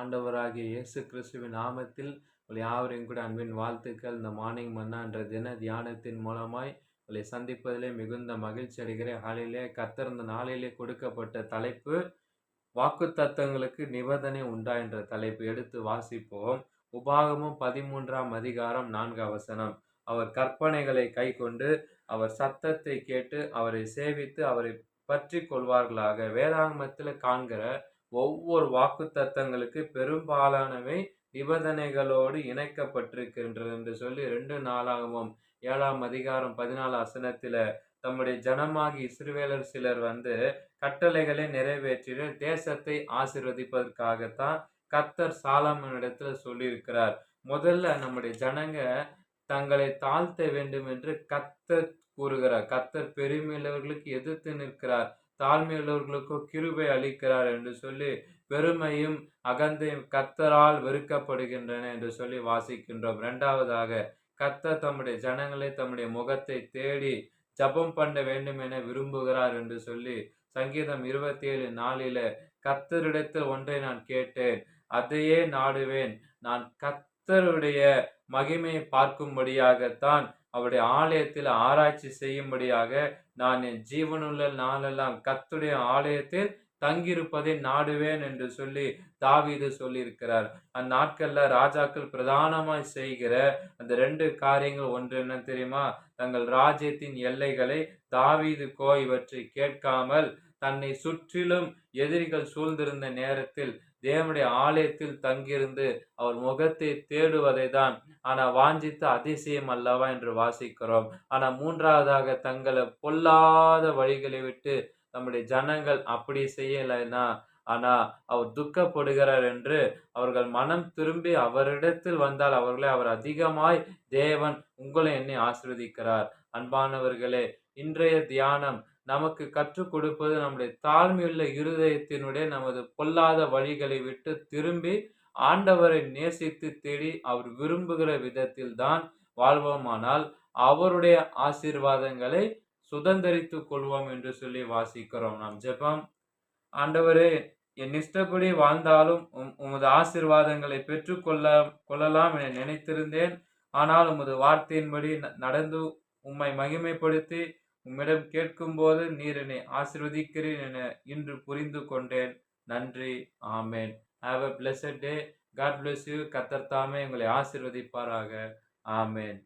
ஆண்டவராகிய இயேசு கிறிஸ்துவின் நாமத்தில் உங்களை யாவரையும் கூட அன்பின் வாழ்த்துக்கள். இந்த மார்னிங் மன்னா என்ற தின தியானத்தின் மூலமாய் உங்களை சந்திப்பதிலே மிகுந்த மகிழ்ச்சி அடைகிறேன். ஹாலிலே கத்திருந்த நாளிலே கொடுக்கப்பட்ட தலைப்பு வாக்கு தத்துவங்களுக்கு நிபந்தனை உண்டா என்ற தலைப்பு. எடுத்து வாசிப்போம். உபாகமும் பதிமூன்றாம் அதிகாரம் நான்கு அவசனம் அவர் கற்பனைகளை கை கொண்டு அவர் சத்தத்தை கேட்டு அவரை சேவித்து அவரை பற்றி கொள்வார்களாக. வேதாங்கமத்தில் காண்கிற ஒவ்வொரு வாக்கு தத்தங்களுக்கு பெரும்பாலானவை நிபந்தனைகளோடு இணைக்கப்பட்டிருக்கின்றது என்று சொல்லி ரெண்டு நாளாகவும் ஏழாம் அதிகாரம் பதினாலு அசனத்தில் தம்முடைய ஜனமாகி இஸ்ரேலர் சிலர் வந்து கட்டளைகளை நிறைவேற்றினர். தேசத்தை ஆசிர்வதிப்பதற்காகத்தான் கத்தர் சாலமனிடத்துல சொல்லியிருக்கிறார். முதல்ல நம்முடைய ஜனங்க தங்களை தாழ்த்த வேண்டும் என்று கத்தர் கூறுகிறார். கத்தர் பெருமையுள்ளவர்களுக்கு எதிர்த்து நிற்கிறார். தாழ்மையுள்ளவர்களுக்கோ கிருபை அளிக்கிறார் என்று சொல்லி பெருமையும் அகந்தையும் கத்தரால் வெறுக்கப்படுகின்றன என்று சொல்லி வாசிக்கின்றோம். இரண்டாவதாக கத்தர் தம்முடைய ஜனங்களை தம்முடைய முகத்தை தேடி ஜபம் பண்ண வேண்டும் என விரும்புகிறார் என்று சொல்லி சங்கீதம் இருபத்தி ஏழு நாளில கத்தரிடத்தில் ஒன்றை நான் கேட்டேன் அதையே நாடுவேன். நான் கத்தருடைய மகிமையை பார்க்கும்படியாகத்தான் அவருடைய ஆலயத்தில் ஆராய்ச்சி செய்யும்படியாக நான் என் ஜீவனுள்ள நாளெல்லாம் கத்துடைய ஆலயத்தில் தங்கியிருப்பதை நாடுவேன் என்று சொல்லி தாவீது சொல்லியிருக்கிறார். அந்நாட்கள்ல ராஜாக்கள் பிரதானமாய் செய்கிற அந்த ரெண்டு காரியங்கள் ஒன்று என்ன தெரியுமா? தங்கள் ராஜ்யத்தின் எல்லைகளை தாவீது கோ இவற்றை கேட்காமல் தன்னை சுற்றிலும் எதிரிகள் சூழ்ந்திருந்த நேரத்தில் தேவனுடைய ஆலயத்தில் தங்கியிருந்து அவர் முகத்தை தேடுவதை தான் ஆனால் வாஞ்சித்த அதிசயம் அல்லவா என்று வாசிக்கிறோம். ஆனால் மூன்றாவதாக தங்களை பொல்லாத வழிகளை விட்டு நம்முடைய ஜனங்கள் அப்படி செய்யலைன்னா ஆனால் அவர் துக்கப்படுகிறார் என்று அவர்கள் மனம் திரும்பி அவரிடத்தில் வந்தால் அவர்களை அவர் அதிகமாய் தேவன் உங்களை என்னை ஆசிர்வதிக்கிறார். அன்பானவர்களே இன்றைய தியானம் நமக்கு கற்றுக் கொடுப்பது நம்முடைய தாழ்மையுள்ள இருதயத்தினுடைய நமது பொல்லாத வழிகளை விட்டு திரும்பி ஆண்டவரை நேசித்து தேடி அவர் விரும்புகிற விதத்தில் தான் வாழ்வோமானால் அவருடைய ஆசீர்வாதங்களை சுதந்திரித்து கொள்வோம் என்று சொல்லி வாசிக்கிறோம் நாம் ஜெபம். ஆண்டவரே என் இஷ்டப்படி வாழ்ந்தாலும் உமது ஆசிர்வாதங்களை பெற்றுக்கொள்ள கொள்ளலாம் என நினைத்திருந்தேன். ஆனால் உமது வார்த்தையின்படி நடந்து உம்மை மகிமைப்படுத்தி உம்மிடம் கேட்கும்போது நீர் என்னை ஆசிர்வதிக்கிறேன் என இன்று புரிந்து கொண்டேன். நன்றி. ஆமேன். Have a blessed day God bless you கத்தர்த்தாமே உங்களை ஆசிர்வதிப்பாராக. ஆமேன்.